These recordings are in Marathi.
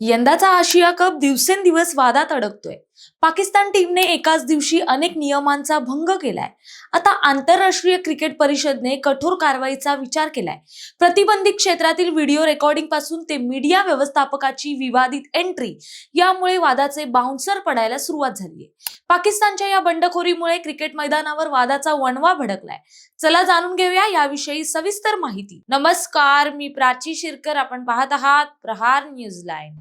यंदाचा आशिया कप दिवसेंदिवस वादात अडकतोय. पाकिस्तान टीमने एकाच दिवशी अनेक नियमांचा भंग केलाय. आता आंतरराष्ट्रीय क्रिकेट परिषदने कठोर कारवाईचा विचार केलाय. प्रतिबंधित क्षेत्रातील व्हिडिओ रेकॉर्डिंगपासून ते मीडिया व्यवस्थापकाची विवादित एंट्री यामुळे वादाचे बाउन्सर पडायला सुरुवात झालीय. पाकिस्तानच्या या बंडखोरीमुळे क्रिकेट मैदानावर वादाचा वणवा भडकलाय. चला जाणून घेऊया याविषयी सविस्तर माहिती. नमस्कार मी प्राची शिरकर. आपण पाहत आहात प्रहार न्यूज लाईन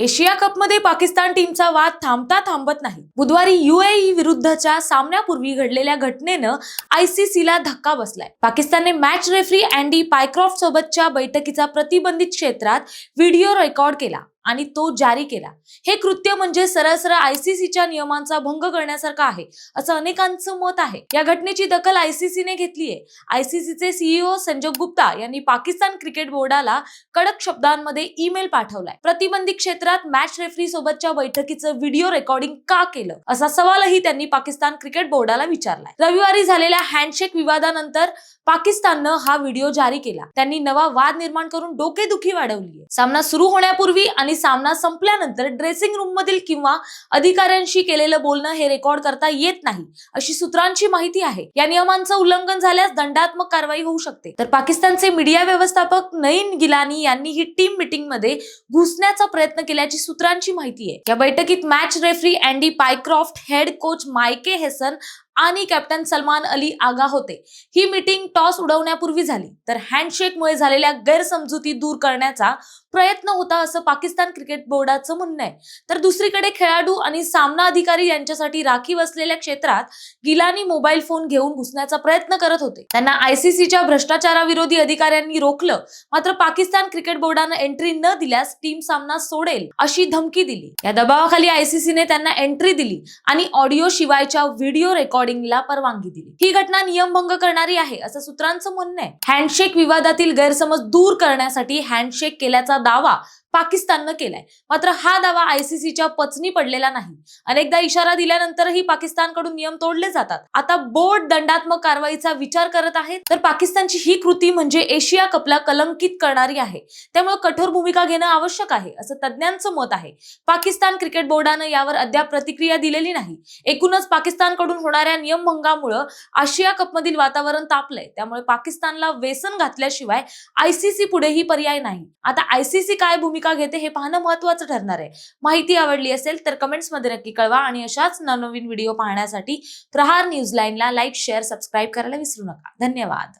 एशिया कपमध्ये पाकिस्तान टीमचा वाद थांबता थांबत नाही. बुधवारी युएई विरुद्धच्या सामन्यापूर्वी घडलेल्या घटनेनं आयसीसीला धक्का बसलाय. पाकिस्तानने मॅच रेफरी अँडी पायक्रॉफ्ट सोबतच्या बैठकीचा प्रतिबंधित क्षेत्रात व्हिडिओ रेकॉर्ड केला. आणि तो जारी केला. हे कृत्य म्हणजे सरळ सरळ आयसीसीच्या नियमांचा भंग करण्यासारखं आहे असं अनेकांचं मत आहे. या घटनेची दखल आयसीसीने घेतलीय. आयसीसीचे सीईओ संजय गुप्ता यांनी पाकिस्तान क्रिकेट बोर्डाला कडक शब्दांमध्ये ईमेल पाठवलाय. प्रतिबंधित क्षेत्रात मॅच रेफरी सोबतच्या बैठकीचं व्हिडिओ रेकॉर्डिंग का केलं? असा सवालही त्यांनी पाकिस्तान क्रिकेट बोर्डाला विचारलाय. रविवारी झालेल्या हँडशेक विवादानंतर पाकिस्ताननं हा व्हिडिओ जारी केला. त्यांनी नवा वाद निर्माण करून डोकेदुखी वाढवली सामना सुरू होण्यापूर्वी आणि सामना संपल्यानंतर ड्रेसिंग रूम मधील किंवा अधिकाऱ्यांशी केलेलं बोलणं हे रेकॉर्ड करता येत नाही अशी सूत्रांची माहिती आहे. या नियमांचं उल्लंघन झाल्यास दंडात्मक कारवाई होऊ शकते. तर पाकिस्तानचे मीडिया व्यवस्थापक नईन गिलानी यांनी ही टीम मिटिंगमध्ये घुसण्याचा प्रयत्न केल्याची सूत्रांची माहिती आहे. या बैठकीत match referee Andy Pycroft head coach Mike Hesson आणि कॅप्टन सलमान अली आगा होते. ही मीटिंग टॉस उडवण्यापूर्वी झाली. तर हँडशेकमुळे झालेल्या गैरसमजुती दूर करण्याचा प्रयत्न होता असं पाकिस्तान क्रिकेट बोर्डाचं म्हणणं आहे. तर दुसरीकडे खेळाडू आणि सामना अधिकारी यांच्यासाठी राखीव असलेल्या क्षेत्रात गिलानी मोबाईल फोन घेऊन घुसण्याचा प्रयत्न करत होते. त्यांना आयसीसीच्या भ्रष्टाचाराविरोधी अधिकाऱ्यांनी रोखलं मात्र पाकिस्तान क्रिकेट बोर्डानं एंट्री न दिल्यास टीम सामना सोडेल अशी धमकी दिली. या दबावाखाली आयसीसीने त्यांना एंट्री दिली आणि ऑडिओ शिवायच्या व्हिडिओ रेकॉर्डिंगला परवानगी दिली. ही घटना नियमभंग करणारी आहे असं सूत्रांचं म्हणणं आहे. हँडशेक विवादातील गैरसमज दूर करण्यासाठी हँडशेक केल्याचा दावा पाकिस्ताननं केलाय. मात्र हा दावा आयसीसीच्या पचनी पडलेला नाही. अनेकदा इशारा दिल्यानंतरही पाकिस्तानकडून नियम तोडले जातात. आता बोर्ड दंडात्मक कारवाईचा विचार करत आहे तर पाकिस्तानची ही कृती म्हणजे एशिया कपला कलंकित करणारी आहे. त्यामुळे कठोर भूमिका घेणं आवश्यक आहे असं तज्ज्ञांचं मत आहे. पाकिस्तान क्रिकेट बोर्डानं यावर अद्याप प्रतिक्रिया दिलेली नाही. एकूणच पाकिस्तानकडून होणाऱ्या नियमभंगामुळं आशिया कपमधील वातावरण तापलंय. त्यामुळे पाकिस्तानला व्यसन घातल्याशिवाय आयसीसी पुढेही पर्याय नाही. आता आयसीसी काय भूमिका घेते हे पाहणं महत्वाचं ठरणार आहे. माहिती आवडली असेल तर कमेंट्समध्ये नक्की कळवा आणि अशाच नवनवीन व्हिडिओ पाहण्यासाठी प्रहार न्यूज लाईनला लाईक शेअर सबस्क्राईब करायला विसरू नका. धन्यवाद.